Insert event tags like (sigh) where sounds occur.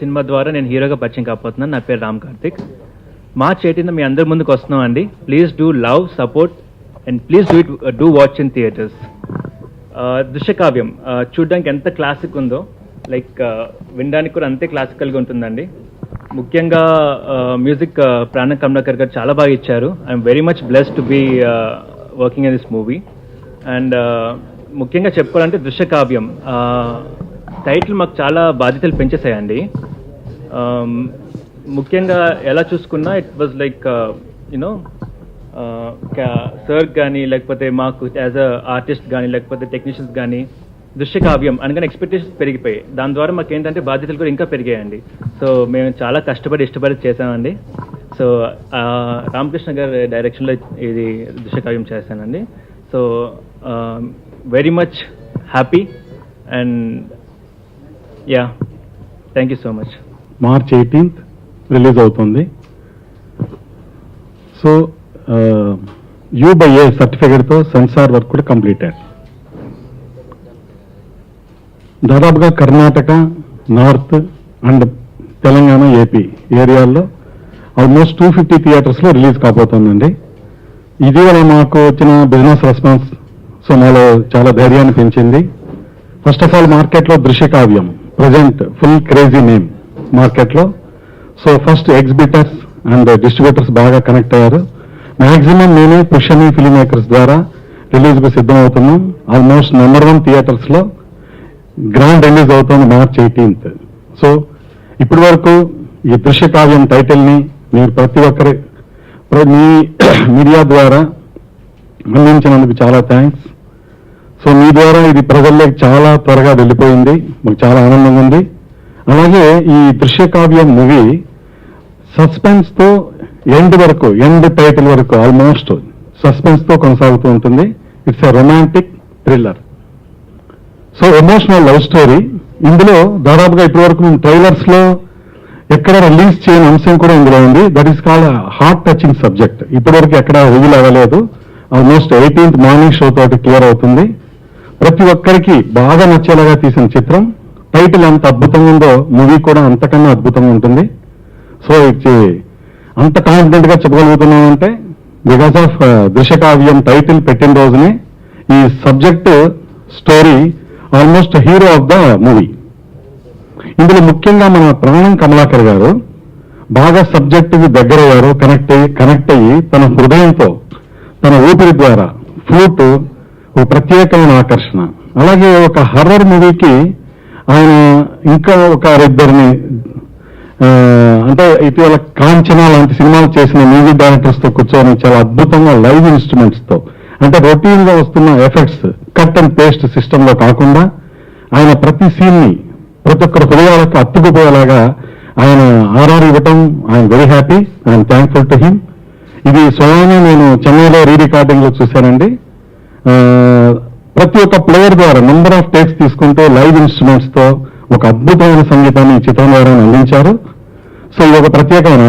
Cinema ద్వారా నేను హీరోగా పరిచయం కాకపోతున్నాను నా పేరు రామ్ కార్తిక్. మార్చ్ ఎయిటీన్ మీ అందరి ముందుకు వస్తున్నాం అండి. Please do love support and please do it do watch in theatres దృశ్యకావ్యం. Uh, చూడడానికి ఎంత క్లాసిక్ ఉందో లైక్ uh, వినడానికి కూడా అంతే క్లాసికల్గా ఉంటుందండి. ముఖ్యంగా uh, మ్యూజిక్ ప్రాణ కమలాకర్ గారు చాలా బాగా ఇచ్చారు. I'm very much blessed to be working in this movie and ముఖ్యంగా చెప్పుకోవాలంటే దృశ్యకావ్యం. టైటిల్ మాకు చాలా బాధ్యతలు పెంచేసాయండి ముఖ్యంగా ఎలా చూసుకున్నా it was like you know sir కానీ లేకపోతే మాకు యాజ్ అ ఆర్టిస్ట్ కానీ లేకపోతే టెక్నీషియన్స్ కానీ దృశ్యకావ్యం అనగానే ఎక్స్పెక్టేషన్స్ పెరిగిపోయాయి. దాని ద్వారా మాకు ఏంటంటే బాధ్యతలు కూడా ఇంకా పెరిగాయండి. సో మేము చాలా కష్టపడి ఇష్టపడి చేసామండి సో రామకృష్ణ గారి డైరెక్షన్లో ఇది దృశ్యకావ్యం చేశానండి. So very much happy and yeah thank you so much March eighteenth release అవుతుంది. సో యూ బై ఏ సర్టిఫికేట్తో సెన్సార్ వర్క్ కూడా కంప్లీట్ అయ్యారు. దాదాపుగా Karnataka north and Telangana AP ఏరియాల్లో ఆల్మోస్ట్ టూ ఫిఫ్టీ థియేటర్స్లో రిలీజ్ కాబోతుందండి. ఇటీవల మాకు వచ్చిన బిజినెస్ రెస్పాన్స్ సో మాలో చాలా ధైర్యాన్ని పెంచింది. ఫస్ట్ ఆఫ్ ఆల్ మార్కెట్లో దృశ్యకావ్యం. ప్రజెంట్ ఫుల్ క్రేజీ నేమ్ మార్కెట్లో so first exhibitors and distributors బాగా కనెక్ట్ అయ్యారు. మ్యాక్సిమం నేనే పుషని ఫిలిం మేకర్స్ ద్వారా రిలీజ్కు సిద్ధమవుతున్నాం. ఆల్మోస్ట్ నెంబర్ వన్ థియేటర్స్లో గ్రాండ్ రిలీజ్ అవుతుంది మార్చ్ ఎయిటీన్త్ సో ఇప్పటి వరకు ఈ దృశ్యకావ్యం టైటిల్ని మీరు ప్రతి ఒక్కరి మీ (coughs) మీడియా ద్వారా అందించినందుకు చాలా థ్యాంక్స్ సో మీ ద్వారా ఇది ప్రజల్లోకి చాలా త్వరగా వెళ్ళిపోయింది. మాకు చాలా ఆనందంగా ఉంది. అలాగే ఈ దృశ్యకావ్యం మూవీ సస్పెన్స్తో ఎండ్ వరకు ఎండ్ టైటిల్ వరకు ఆల్మోస్ట్ సస్పెన్స్తో కొనసాగుతూ ఉంటుంది. It's a romantic thriller so emotional love story ఇందులో దాదాపుగా ఇప్పటి వరకు మేము ట్రైలర్స్లో ఎక్కడ రిలీజ్ చేయని అంశం కూడా ఇందులో ఉంది. That is called heart touching subject ఇప్పటివరకు ఎక్కడ రివీల్ అవ్వలేదు. ఆల్మోస్ట్ ఎయిటీన్త్ మార్నింగ్ షో తోటి క్లియర్ అవుతుంది. ప్రతి ఒక్కరికి బాగా నచ్చేలాగా తీసిన చిత్రం. టైటిల్ ఎంత అద్భుతంగా ఉందో మూవీ కూడా అంతకన్నా అద్భుతంగా ఉంటుంది. సో ఇట్స్ అంత కాన్ఫిడెంట్గా చెప్పగలుగుతున్నామంటే బికాస్ ఆఫ్ uh, దృశ్యకావ్యం టైటిల్ పెట్టిన రోజునే ఈ subject story almost hero of the movie ఇందులో ముఖ్యంగా మన ప్రాణం కమలాకర్ గారు బాగా సబ్జెక్ట్కి దగ్గరయ్యారు కనెక్ట్ అయ్యి కనెక్ట్ అయ్యి తన హృదయంతో తన ఊపిరి ద్వారా ఫ్లూట్ ఒక ప్రత్యేకమైన ఆకర్షణ. అలాగే ఒక హర్రర్ మూవీకి ఆయన ఇంకా ఒక ఇద్దరిని అంటే ఇటీవల కాంచనా లాంటి సినిమాలు చేసిన మ్యూజిక్ డైరెక్టర్స్తో కూర్చొని చాలా అద్భుతంగా లైవ్ ఇన్స్ట్రుమెంట్స్తో అంటే రొటీన్గా వస్తున్న ఎఫెక్ట్స్ కట్ అండ్ పేస్ట్ సిస్టమ్లో కాకుండా ఆయన ప్రతి సీన్ని ప్రతి ఒక్కరి హృదయాలకు అత్తుకుపోయేలాగా ఆయన ఆర్ఆర్ ఇవ్వటం I'm very happy I'm thankful to him ఇది స్వయాన్ని నేను చెన్నైలో రీ రికార్డింగ్లో చూశానండి. ప్రతి ఒక్క ప్లేయర్ ద్వారా నెంబర్ ఆఫ్ టేక్స్ తీసుకుంటూ లైవ్ ఇన్స్ట్రుమెంట్స్తో ఒక అద్భుతమైన సంగీతాన్ని ఈ చిత్రం ద్వారా అందించారు. సో ఇది ఒక ప్రత్యేకమైన